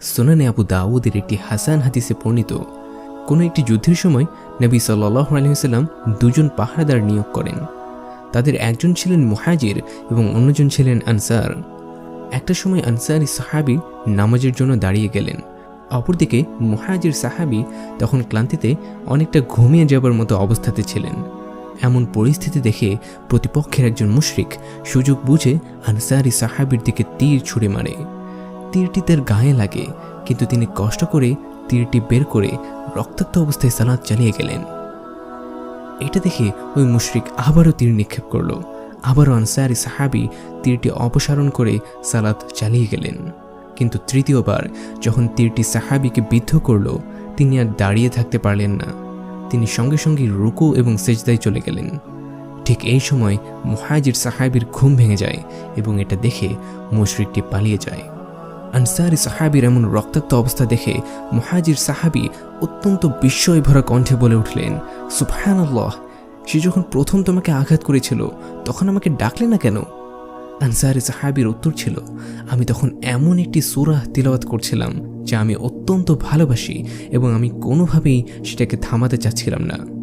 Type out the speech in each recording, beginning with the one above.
সোনানে আবু দাউদের একটি হাসান হাদিসে পরিণত কোনো একটি যুদ্ধের সময় নবী সাল্লাহ আলহিহাল্লাম দুজন পাহারাদার নিয়োগ করেন। তাদের একজন ছিলেন মুহাজির এবং অন্যজন ছিলেন আনসার। একটা সময় আনসারি সাহাবি নামাজের জন্য দাঁড়িয়ে গেলেন। অপরদিকে মুহাজির সাহাবি তখন ক্লান্তিতে অনেকটা ঘুমিয়ে যাবার মতো অবস্থাতে ছিলেন। এমন পরিস্থিতি দেখে প্রতিপক্ষের একজন মুশরিক সুযোগ বুঝে আনসারি সাহাবির দিকে তীর ছুঁড়ে মারে। তীরটি তার গায়ে লাগে, কিন্তু তিনি কষ্ট করে তীরটি বের করে রক্তাক্ত অবস্থায় সালাদ চালিয়ে গেলেন। এটা দেখে ওই মুশরিক আবারও তীর নিক্ষেপ করল। আবারও আনসারি সাহাবি তীরটি অপসারণ করে সালাদ চালিয়ে গেলেন। কিন্তু তৃতীয়বার যখন তীরটি সাহাবিকে বিদ্ধ করল, তিনি আর দাঁড়িয়ে থাকতে পারলেন না। তিনি সঙ্গে সঙ্গে রুকু এবং সেজদায় চলে গেলেন। ঠিক এই সময় মুহাজির সাহাবির ঘুম ভেঙে যায় এবং এটা দেখে মুশরিকটি পালিয়ে যায়। আনসারি সাহাবির এমন রক্তাক্ত অবস্থা দেখে মুহাজির সাহাবি অত্যন্ত বিস্ময় ভরা কণ্ঠে বলে উঠলেন সুফহান আল্লাহ সে যখন প্রথম তোমাকে আঘাত করেছিল, তখন আমাকে ডাকলে না কেন? আনসারি সাহাবির উত্তর ছিল, আমি তখন এমন একটি সুরাহ তিলাওয়াত করছিলাম যা আমি অত্যন্ত ভালোবাসি এবং আমি কোনোভাবেই সেটাকে থামাতে চাচ্ছিলাম না।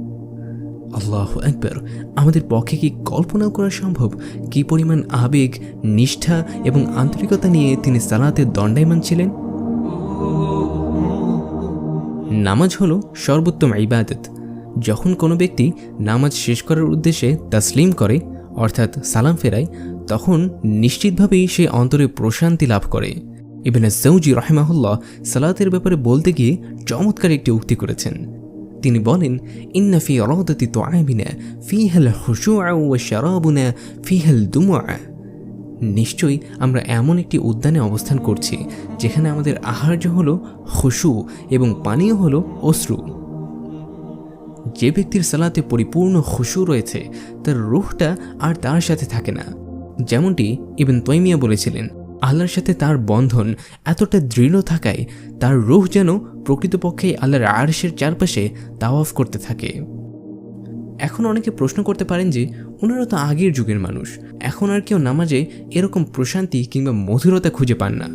আল্লাহ একবার আমাদের পক্ষে কি কল্পনাও করা সম্ভব? কি পরিমাণ আবেগ, নিষ্ঠা এবং আন্তরিকতা নিয়ে তিনি সালাতের দণ্ডায়মান ছিলেন? নামাজ হলো সর্বোত্তম ইবাদত। যখন কোনো ব্যক্তি নামাজ শেষ করার উদ্দেশ্যে তাসলিম করে, অর্থাৎ সালাম ফেরায়, তখন নিশ্চিতভাবেই সে অন্তরে প্রশান্তি লাভ করে। ইবেন সৌজি রহেমাহুল্লাহ সালাতের ব্যাপারে বলতে গিয়ে চমৎকার একটি উক্তি করেছেন। তিনি বলেন, ইন্না ফি রদতি তো আবিনা ফিহাল হুসু শারাবুনা, ফিহাল দুমা নিশ্চয়ই আমরা এমন একটি উদ্যানে অবস্থান করছি, যেখানে আমাদের আহার্য হলো খুশু এবং পানীয় হলো অশ্রু। যে ব্যক্তির সালাতে পরিপূর্ণ খুশু রয়েছে, তার রুহটা আর তার সাথে থাকে না। যেমনটি ইবেন তৈমিয়া বলেছিলেন, আল্লাহর সাথে তার বন্ধন এতটা দৃঢ় থাকায় তার রুহ যেন প্রকৃতপক্ষে আল্লাহর আরশের চারপাশে তাওয়াফ করতে থাকে। এখন অনেকে প্রশ্ন করতে পারেন যে, ওনারা তো আগের যুগের মানুষ। এখন আর কেউ নামাজে এরকম প্রশান্তি কিংবা মধুরতা খুঁজে পান না।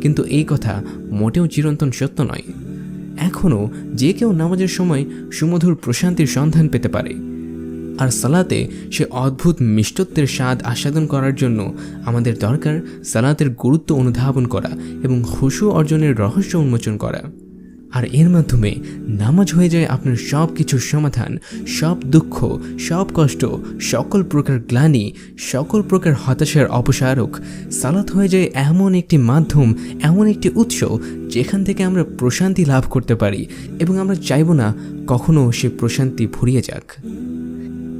কিন্তু এই কথা মোটেও চিরন্তন সত্য নয়। এখনও যে কেউ নামাজের সময় সুমধুর প্রশান্তির সন্ধান পেতে পারে। আর সালাতে সে অদ্ভুত মিষ্টত্বের স্বাদ আস্বাদন করার জন্য আমাদের দরকার সালাতের গুরুত্ব অনুধাবন করা এবং খুশু অর্জনের রহস্য উন্মোচন করা। আর এর মাধ্যমে নামাজ হয়ে যায় আপনার সব কিছুর সমাধান, সব দুঃখ, সব কষ্ট, সকল প্রকার গ্লানি, সকল প্রকার হতাশার অপসারক। সালাত হয়ে যায় এমন একটি মাধ্যম, এমন একটি উৎস যেখান থেকে আমরা প্রশান্তি লাভ করতে পারি এবং আমরা চাইব না কখনও সে প্রশান্তি ফুরিয়ে যাক।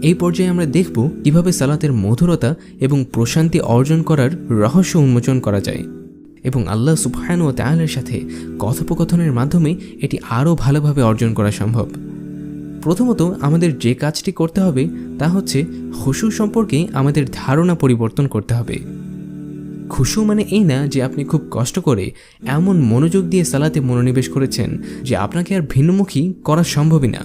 এই পর্যায়ে আমরা দেখব কীভাবে সালাতের মধুরতা এবং প্রশান্তি অর্জন করার রহস্য উন্মোচন করা যায়। এবং আল্লাহ সুবহান ও তায়ালের সাথে কথোপকথনের মাধ্যমে এটি আরও ভালোভাবে অর্জন করা সম্ভব। প্রথমত আমাদের যে কাজটি করতে হবে তা হচ্ছে খুশু সম্পর্কে আমাদের ধারণা পরিবর্তন করতে হবে। খুশু মানে এই না যে আপনি খুব কষ্ট করে এমন মনোযোগ দিয়ে সালাতে মনোনিবেশ করেছেন যে আপনাকে আর ভিন্নমুখী করা সম্ভবই না।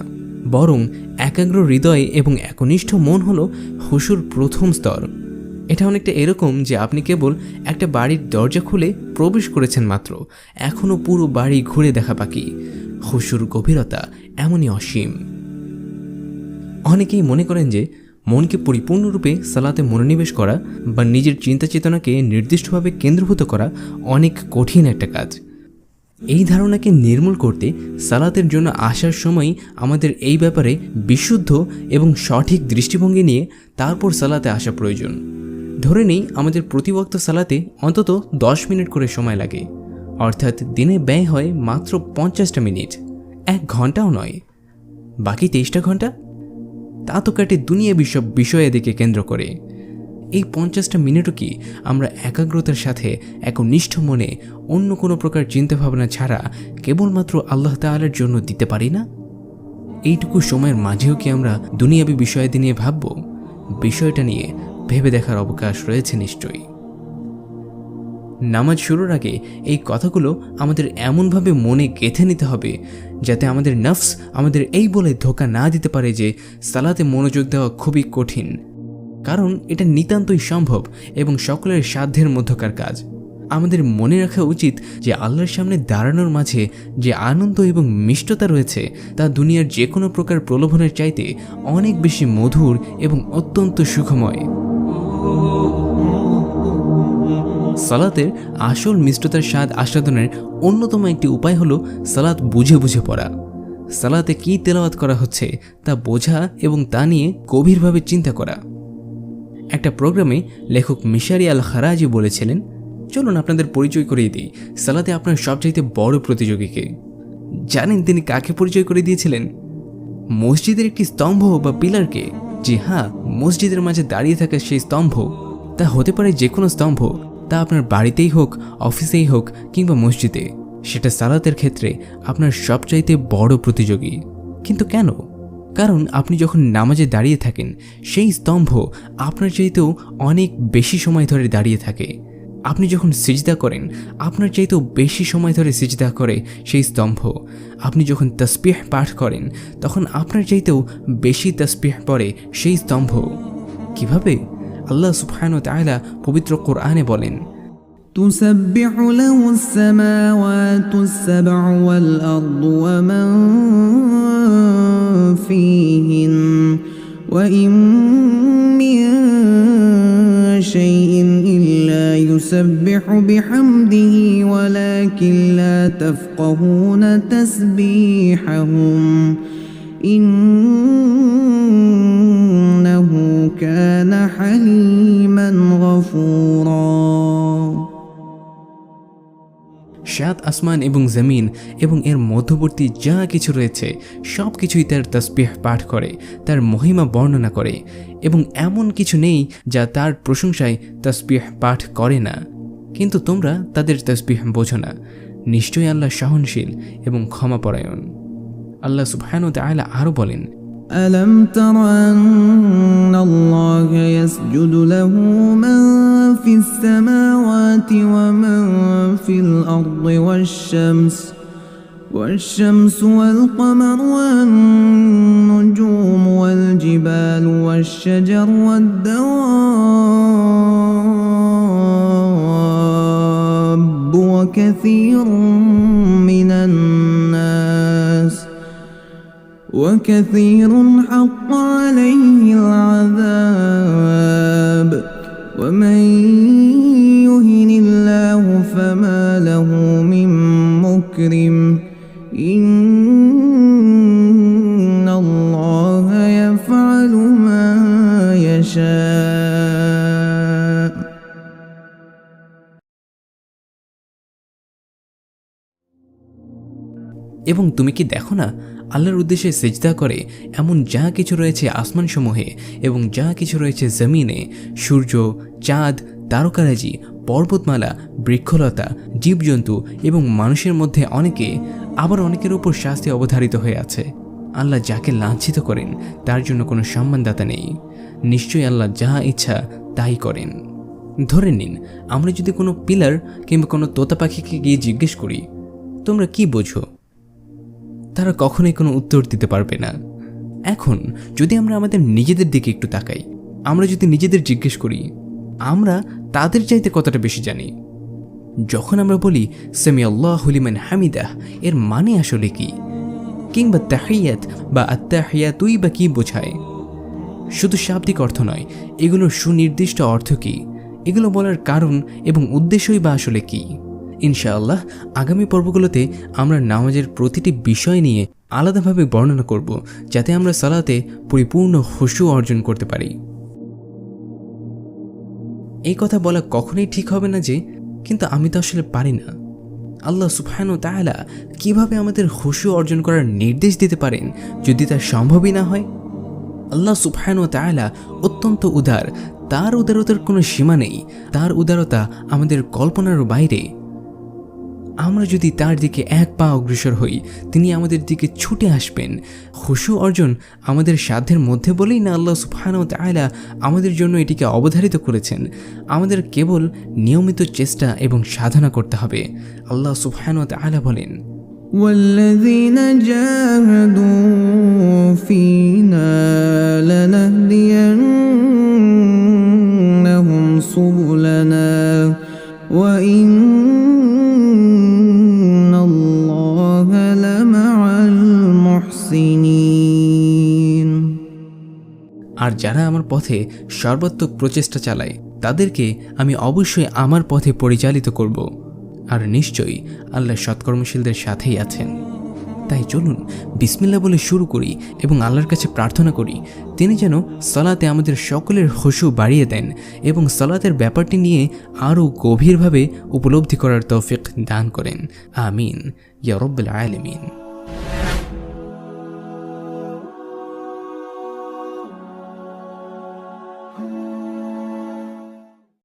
বরং একাগ্র হৃদয় এবং একনিষ্ঠ মন হলো হুসুর প্রথম স্তর। এটা অনেকটা এরকম যে আপনি কেবল একটা বাড়ির দরজা খুলে প্রবেশ করেছেন মাত্র। এখনও পুরো বাড়ি ঘুরে দেখা বাকি। হুসুর গভীরতা এমনই অসীম। অনেকেই মনে করেন যে মনকে পরিপূর্ণরূপে সালাতে মনোনিবেশ করা বা নিজের চিন্তা চেতনাকে নির্দিষ্টভাবে কেন্দ্রভূত করা অনেক কঠিন একটা কাজ। এই ধারণাকে নির্মূল করতে সালাতের জন্য আসার সময় আমাদের এই ব্যাপারে বিশুদ্ধ এবং সঠিক দৃষ্টিভঙ্গি নিয়ে তারপর সালাতে আসা প্রয়োজন। ধরে নেই আমাদের প্রতিবক্ত সালাতে অন্তত দশ মিনিট করে সময় লাগে। অর্থাৎ দিনে ব্যয় হয় মাত্র পঞ্চাশটা মিনিট, এক ঘন্টাও নয়। বাকি তেইশটা ঘণ্টা? তা তো কাটে দুনিয়া বিশ্ব বিষয়ে দিকে কেন্দ্র করে। এই পঞ্চাশটা মিনিটও কি আমরা একাগ্রতার সাথে, একনিষ্ঠ মনে অন্য কোনো প্রকার চিন্তাভাবনা ছাড়া কেবলমাত্র আল্লাহ তাআলার জন্য দিতে পারি না? এইটুকু সময়ের মাঝেও কি আমরা দুনিয়াবি বিষয়াদি নিয়ে ভাবব? বিষয়টা নিয়ে ভেবে দেখার অবকাশ রয়েছে নিশ্চয়ই। নামাজ শুরুর আগে এই কথাগুলো আমাদের এমনভাবে মনে গেঁথে নিতে হবে, যাতে আমাদের নফস আমাদের এই বলে ধোকা না দিতে পারে যে সালাতে মনোযোগ দেওয়া খুবই কঠিন। কারণ এটা নিতান্তই সম্ভব এবং সকলের সাধ্যের মধ্যকার কাজ। আমাদের মনে রাখা উচিত যে আল্লাহর সামনে দাঁড়ানোর মাঝে যে আনন্দ এবং মিষ্টতা রয়েছে, তা দুনিয়ার যে কোনো প্রকার প্রলোভনের চাইতে অনেক বেশি মধুর এবং অত্যন্ত সুখময়। সালাতের আসল মিষ্টতার স্বাদ আস্বাদনের অন্যতম একটি উপায় হলো সালাত বুঝে বুঝে পড়া। সালাতে কী তেলাওয়াত করা হচ্ছে তা বোঝা এবং তা নিয়ে গভীরভাবে চিন্তা করা। একটা প্রোগ্রামে লেখক মিশারি আল খারাজি বলেছিলেন, চলুন আপনাদের পরিচয় করিয়ে দিই। সালাতে আপনার সবচাইতে বড় প্রতিযোগীকে। জানেন তিনি কাকে পরিচয় করে দিয়েছিলেন? মসজিদের একটি স্তম্ভ বা পিলারকে? জি হ্যাঁ মসজিদের মাঝে দাঁড়িয়ে থাকা সেই স্তম্ভ, তা হতে পারে যে কোনো স্তম্ভ, তা আপনার বাড়িতেই হোক, অফিসেই হোক কিংবা মসজিদে। সেটা সালাতের ক্ষেত্রে আপনার সবচাইতে বড় প্রতিযোগী। কিন্তু কেন? কারণ আপনি যখন নামাজে দাঁড়িয়ে থাকেন, সেই স্তম্ভ আপনার চাইতেও অনেক বেশি সময় ধরে দাঁড়িয়ে থাকে। আপনি যখন সিজদা করেন আপনার চাইতেও বেশি সময় ধরে সিজদা করে সেই স্তম্ভ আপনি যখন তসবিহ পাঠ করেন তখন আপনার চাইতেও বেশি তসবিহ পড়ে সেই স্তম্ভ কিভাবে আল্লাহ সুফহান তায়লা পবিত্র কোরআনে বলেন تسبح له السماوات السبع والأرض ومن فيهن وإن من شيء إلا يسبح بحمده ولكن لا تفقهون تسبيحهم. إنه كان حليما غفورا. সাত আসমান এবং জমিন এবং এর মধ্যবর্তী যা কিছু রয়েছে সব কিছুই তার তসবিহ পাঠ করে, তার মহিমা বর্ণনা করে এবং এমন কিছু নেই যা তার প্রশংসায় তসবিহ পাঠ করে না। কিন্তু তোমরা তাদের তসবিহ বোঝো না। নিশ্চয়ই আল্লাহ সহনশীল এবং ক্ষমাপরায়ণ আল্লাহ সুবহানু তাআলা আরও বলেন ألم تر أن الله يسجد له من في السماوات ومن في الأرض والشمس والشمس والقمر والنجوم والجبال والشجر والدواب وكثير من الناس وكثير حق عليه العذاب ومن يهن الله فما له من مكرم إن الله يفعل ما يشاء এবং তুমি কি দেখো না আল্লাহর উদ্দেশ্যে সেজদা করে এমন যা কিছু রয়েছে আসমানসমূহে এবং যা কিছু রয়েছে জমিনে, সূর্য, চাঁদ, তারকারাজি, পর্বতমালা, বৃক্ষলতা, জীবজন্তু এবং মানুষের মধ্যে অনেকে আবার অনেকের উপর শাস্তি অবধারিত হয়ে আছে। আল্লাহ যাকে লাঞ্ছিত করেন, তার জন্য কোনো সম্মানদাতা নেই। নিশ্চয়ই আল্লাহ যা ইচ্ছা, তাই করেন। ধরে নিন, আমরা যদি কোনো পিলার কিংবা কোনো তোতা পাখিকে গিয়ে জিজ্ঞেস করি, তোমরা কি বোঝো? তারা কখনোই কোনো উত্তর দিতে পারবে না। এখন, যদি আমরা আমাদের নিজেদের দিকে একটু তাকাই, আমরা যদি নিজেদের জিজ্ঞেস করি, আমরা তাদের চাইতে কতটা বেশি জানি? যখন আমরা বলি সেমি আল্লাহ হলিমান হামিদাহ এর মানে আসলে কি? কিংবা তাহিয়াত বা আত্মাহিয়াতুই বা কি বোঝায়? শুধু শাব্দিক অর্থ নয়, এগুলোর সুনির্দিষ্ট অর্থ কী? এগুলো বলার কারণ এবং উদ্দেশ্যই বা আসলে কী? ইনশাআল্লাহ, আগামী পর্বগুলোতে আমরা নামাজের প্রতিটি বিষয় নিয়ে আলাদাভাবে বর্ণনা করব, যাতে আমরা সালাতে পরিপূর্ণ হুশু অর্জন করতে পারি। এই কথা বলা কখনোই ঠিক হবে না যে, কিন্তু আমি তো আসলে পারি না। আল্লাহ সুবহান তাহলা কীভাবে আমাদের হুশু অর্জন করার নির্দেশ দিতে পারেন যদি তা সম্ভবই না হয়? আল্লাহ সুবহান তাহলা অত্যন্ত উদার, তার উদারতার কোনো সীমা নেই, তার উদারতা আমাদের কল্পনার বাইরে। আমরা যদি তার দিকে এক পা অগ্রসর হই তিনি আমাদের দিকে ছুটে আসবেন খুশু অর্জন আমাদের সাধ্যের মধ্যে বলেই না আল্লাহ সুফহানাও তায়লা আমাদের জন্য এটিকে অবধারিত করেছেন আমাদের কেবল নিয়মিত চেষ্টা এবং সাধনা করতে হবে আল্লাহ সুফহানাও তায়লা বলেন والذين جاهدوا فينا لنهدينهم سبلنا وإن আর যারা আমার পথে সর্বাত্মক প্রচেষ্টা চালায়, তাদেরকে আমি অবশ্যই আমার পথে পরিচালিত করব। আর নিশ্চয়ই আল্লাহ সৎকর্মশীলদের সাথেই আছেন। তাই চলুন বিসমিল্লা বলে শুরু করি এবং আল্লাহর কাছে প্রার্থনা করি, তিনি যেন সলাতে আমাদের সকলের হসু বাড়িয়ে দেন এবং সলাতের ব্যাপারটি নিয়ে আরও গভীরভাবে উপলব্ধি করার তৌফিক দান করেন। আমিন। ইয়া রব্বুল আলামিন।